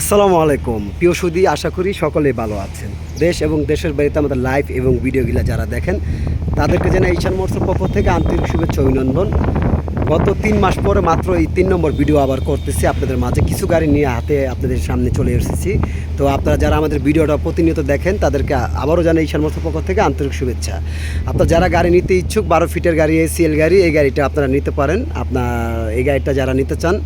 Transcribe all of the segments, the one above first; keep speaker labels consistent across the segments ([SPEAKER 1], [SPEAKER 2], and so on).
[SPEAKER 1] আসসালামু আলাইকুম। প্রিয় সুদি, আশা করি সকলে ভালো আছেন। দেশ এবং দেশের বাড়িতে আমাদের লাইভ এবং ভিডিওগুলো যারা দেখেন, তাদেরকে যেন ঈশান মোর্চার পক্ষ থেকে আন্তরিক শুভেচ্ছা অভিনন্দন। গত তিন মাস পরে মাত্র এই তিন নম্বর ভিডিও আবার করতেছি। আপনাদের মাঝে কিছু গাড়ি নিয়ে হাতে আপনাদের সামনে চলে এসেছি। তো আপনারা যারা আমাদের ভিডিওটা প্রতিনিয়ত দেখেন, তাদেরকে আবারও জানাই ঈশান মোটরসের পক্ষ থেকে আন্তরিক শুভেচ্ছা। আপনার যারা গাড়ি নিতে ইচ্ছুক, বারো ফিটের গাড়ি এসিএল গাড়ি, এই গাড়িটা আপনারা নিতে পারেন। আপনার এই গাড়িটা যারা নিতে চান,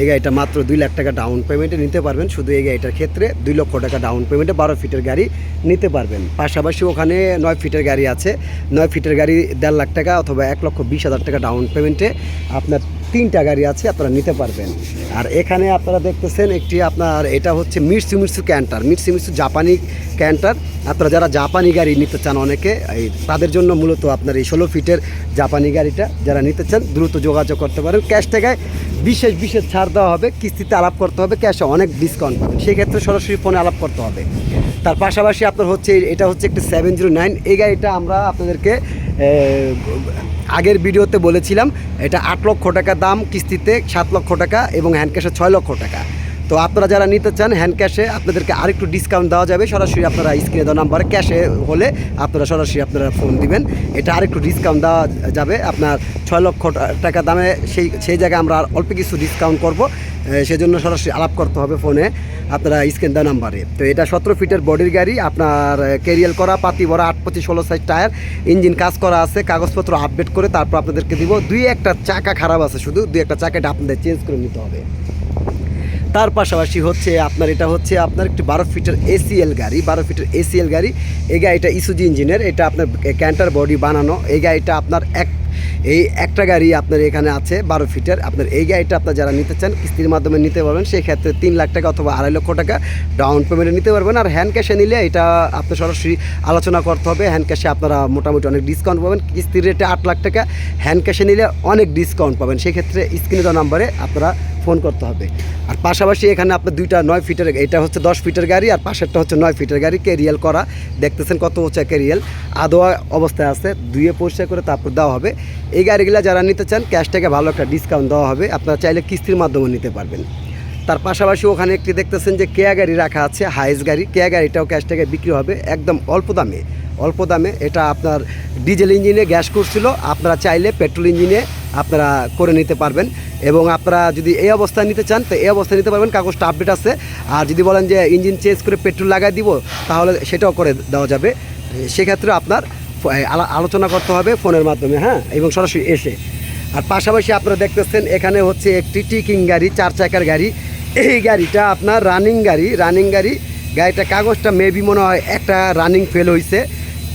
[SPEAKER 1] এই গাড়িটা মাত্র দুই লাখ টাকা ডাউন পেমেন্টে নিতে পারবেন। শুধু এই গাড়িটার ক্ষেত্রে দুই লক্ষ টাকা ডাউন পেমেন্টে বারো ফিটের গাড়ি নিতে পারবেন। পাশাপাশি ওখানে নয় ফিটের গাড়ি আছে। নয় ফিটের গাড়ি দেড় লাখ টাকা অথবা এক লক্ষ বিশ হাজার টাকা ডাউন পেমেন্টে আপনার তিনটা গাড়ি আছে, আপনারা নিতে পারবেন। আর এখানে আপনারা দেখতেছেন একটি আপনার, এটা হচ্ছে মিটসু মিটসু ক্যান্টার। মিটসু মিটসু জাপানি ক্যান্টার। আপনারা যারা জাপানি গাড়ি নিতে চান অনেকে, এই তাদের জন্য মূলত আপনার এই ষোলো ফিটের জাপানি গাড়িটা যারা নিতে চান, দ্রুত যোগাযোগ করতে পারেন। ক্যাশ টাকায় বিশেষ বিশেষ ছাড় দেওয়া হবে, কিস্তিতে আলাপ করতে হবে, ক্যাশে অনেক ডিসকাউন্ট পাবেন। সেই ক্ষেত্রে সরাসরি ফোনে আলাপ করতে হবে। তার পাশাপাশি আপনার হচ্ছে, এটা হচ্ছে একটি সেভেন জিরো নাইন এই গাড়িটা আমরা আপনাদেরকে আগের ভিডিওতে বলেছিলাম, এটা আট লক্ষ টাকা দাম, কিস্তিতে সাত লক্ষ টাকা এবং হ্যান্ড ক্যাশে ছয় লক্ষ টাকা। তো আপনারা যারা নিতে চান হ্যান্ড ক্যাশে আপনাদেরকে আরেকটু ডিসকাউন্ট দেওয়া যাবে। সরাসরি আপনারা স্ক্রিনে দেওয়া নাম্বারে ক্যাশে হলে আপনারা সরাসরি আপনারা ফোন দিবেন। এটা আরেকটু ডিসকাউন্ট দেওয়া যাবে। আপনার ছয় লক্ষ টাকা দামে সেই সেই জায়গায় আমরা অল্প কিছু ডিসকাউন্ট করব। সেজন্য সরাসরি আলাপ করতে হবে ফোনে আপনারা স্ক্যান দেওয়া নাম্বারে। তো এটা সতেরো ফিটের বডির গাড়ি, আপনার ক্যারিয়াল করা, পাতি ভরা, আট পঁচিশ ষোলো সাইজ টায়ার, ইঞ্জিন কাজ করা আছে, কাগজপত্র আপডেট করে তারপর আপনাদেরকে দিব। দুই একটা চাকা খারাপ আছে শুধু, দুই একটা চাকাটা আপনাদের চেঞ্জ করে নিতে হবে। তার পাশাপাশি হচ্ছে আপনার, এটা হচ্ছে আপনার একটি বারো ফিটের এসিএল গাড়ি, বারো ফিটের এসিএল গাড়ি। এই গাড়িটা ইসুজি ইঞ্জিনের এটা আপনার ক্যান্টার বডি বানানো। এই গাড়িটা আপনার এক এই একটা গাড়ি আপনার এখানে আছে বারো ফিটের। আপনার এই গাড়িটা আপনার যারা নিতে চান, কিস্তির মাধ্যমে নিতে পারবেন, সেই ক্ষেত্রে তিন লাখ টাকা অথবা আড়াই লক্ষ টাকা ডাউন পেমেন্টে নিতে পারবেন। আর হ্যান্ড ক্যাশে নিলে এটা আপনার সরাসরি আলোচনা করতে হবে। হ্যান্ড ক্যাশে আপনারা মোটামুটি অনেক ডিসকাউন্ট পাবেন। কিস্তির রেটে আট লাখ টাকা। হ্যান্ড ক্যাশে নিলে অনেক ডিসকাউন্ট পাবেন। সেক্ষেত্রে স্ক্রিনে দেওয়া নাম্বারে আপনারা ফোন করতে হবে। আর পাশাপাশি এখানে আপনার দুইটা নয় ফিটের এটা হচ্ছে দশ ফিটের গাড়ি আর পাশেরটা হচ্ছে নয় ফিটের গাড়ি, ক্যারিয়াল করা। দেখতেছেন কত উঁচা ক্যারিয়াল। আদোয়া অবস্থায় আছে দুইয়ে পরিষ্কার করে তারপর দেওয়া হবে। এই গাড়িগুলো যারা নিতে চান ক্যাশ থেকে ভালো একটা ডিসকাউন্ট দেওয়া হবে। আপনারা চাইলে কিস্তির মাধ্যমে নিতে পারবেন। তার পাশাপাশি ওখানে একটি দেখতেছেন যে কেয়া গাড়ি রাখা আছে হাইস গাড়ি। কেয়া গাড়িটাও ক্যাশ থেকে বিক্রি হবে একদম অল্প দামে। অল্প দামে, এটা আপনার ডিজেল ইঞ্জিনে গ্যাস করছিল। আপনারা চাইলে পেট্রোল ইঞ্জিনে আপনারা করে নিতে পারবেন। এবং আপনারা যদি এই অবস্থায় নিতে চান, তো এই অবস্থায় নিতে পারবেন। কাগজটা আপডেট আছে। আর যদি বলেন যে ইঞ্জিন চেঞ্জ করে পেট্রোল লাগাই দিব, তাহলে সেটাও করে দেওয়া যাবে। সেক্ষেত্রে আপনার আলোচনা করতে হবে ফোনের মাধ্যমে হ্যাঁ? এবং সরাসরি এসে। আর পাশাপাশি আপনারা দেখতেছেন, এখানে হচ্ছে একটি টিকিং গাড়ি, চার চাকার গাড়ি। এই গাড়িটা আপনার রানিং গাড়ি রানিং গাড়ি। গাড়িটা কাগজটা মেবি মনে হয় একটা রানিং ফেল হয়েছে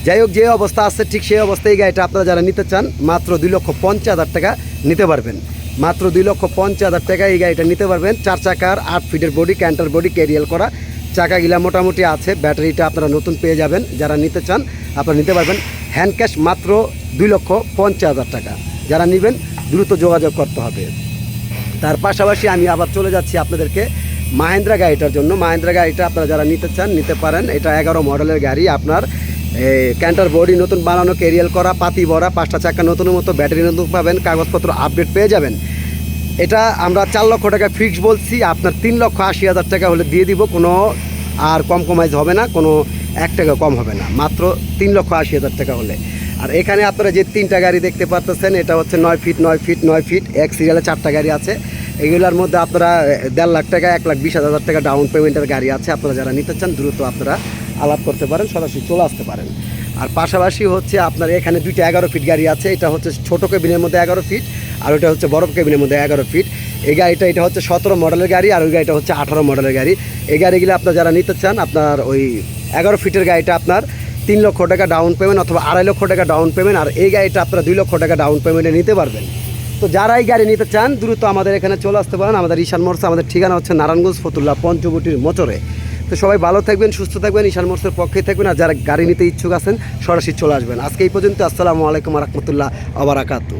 [SPEAKER 1] যাই হোক, যে অবস্থা আছে, ঠিক সেই অবস্থায় এই গাড়িটা আপনারা যারা নিতে চান, মাত্র দুই লক্ষ পঞ্চাশ হাজার টাকা নিতে পারবেন। মাত্র দুই লক্ষ পঞ্চাশ হাজার টাকা এই গাড়িটা নিতে পারবেন। চার চাকার, আট ফিটের বডি ক্যান্টার বডি ক্যারিয়াল করা। চাকাগুলা মোটামুটি আছে, ব্যাটারিটা আপনারা নতুন পেয়ে যাবেন। যারা নিতে চান, আপনারা নিতে পারবেন। হ্যান্ড ক্যাশ মাত্র দুই লক্ষ পঞ্চাশ হাজার টাকা। যারা নেবেন, দ্রুত যোগাযোগ করতে হবে। তার পাশাপাশি আমি আবার চলে যাচ্ছি আপনাদেরকে মাহেন্দ্রা গাড়িটার জন্য। মাহেন্দ্রা গাড়িটা আপনারা যারা নিতে চান, নিতে পারেন। এটা এগারো মডেলের গাড়ি। আপনার ক্যান্টার বডি নতুন বানানো ক্যারিয়াল করা, পাতি ভরা, পাঁচটা চাকা নতুন মতো ব্যাটারি নতুন পাবেন, কাগজপত্র আপডেট পেয়ে যাবেন। এটা আমরা চার লক্ষ টাকা ফিক্স বলছি, আপনার তিন লক্ষ আশি হাজার টাকা হলে দিয়ে দিব, কোনো আর কম্প্রোমাইজ হবে না, কোনো এক টাকা কম হবে না, মাত্র তিন লক্ষ আশি হাজার টাকা হলে। আর এখানে আপনারা যে তিনটা গাড়ি দেখতে পাচ্ছেন এটা হচ্ছে নয় ফিট নয় ফিট নয় ফিট এক সিরিয়ালে চারটা গাড়ি আছে। এগুলোর মধ্যে আপনারা দেড় লাখ টাকা, এক লাখ বিশ হাজার টাকা ডাউন পেমেন্টের গাড়ি আছে, আপনারা যারা নিতে চান, দ্রুত আপনারা আলাপ করতে পারেন, সরাসরি চলে আসতে পারেন। আর পাশাপাশি হচ্ছে আপনার এখানে দুইটা এগারো ফিট গাড়ি আছে, এটা হচ্ছে ছোটো কেবিনের মধ্যে এগারো ফিট, আর ওইটা হচ্ছে বড় কেবিনের মধ্যে এগারো ফিট। এই গাড়িটা, এটা হচ্ছে সতেরো মডেলের গাড়ি, আর ওই গাড়িটা হচ্ছে আঠারো মডেলের গাড়ি। এই গাড়িগুলো আপনার যারা নিতে চান, আপনার ওই এগারো ফিটের গাড়িটা আপনার তিন লক্ষ টাকা ডাউন পেমেন্ট অথবা আড়াই লক্ষ টাকা ডাউন পেমেন্ট আর এই গাড়িটা আপনারা দুই লক্ষ টাকা ডাউন পেমেন্টে নিতে পারবেন। তো যারা এই গাড়ি নিতে চান, দ্রুত আমাদের এখানে চলে আসতে পারেন। আমাদের ঈশান মোটরস আমাদের ঠিকানা হচ্ছে নারায়ণগঞ্জ ফতুল্লা পঞ্চবটির মোচরে তো সবাই ভালো থাকবেন, সুস্থ থাকবেন, ঈশান মোর্সের পক্ষে থাকবেন, আর যারা গাড়ি নিতে ইচ্ছুক আছেন, সরাসরি চলে আসবেন। আজকে এই পর্যন্ত, আসসালামু আলাইকুম রহমতুল্লাহ আবরাকাতু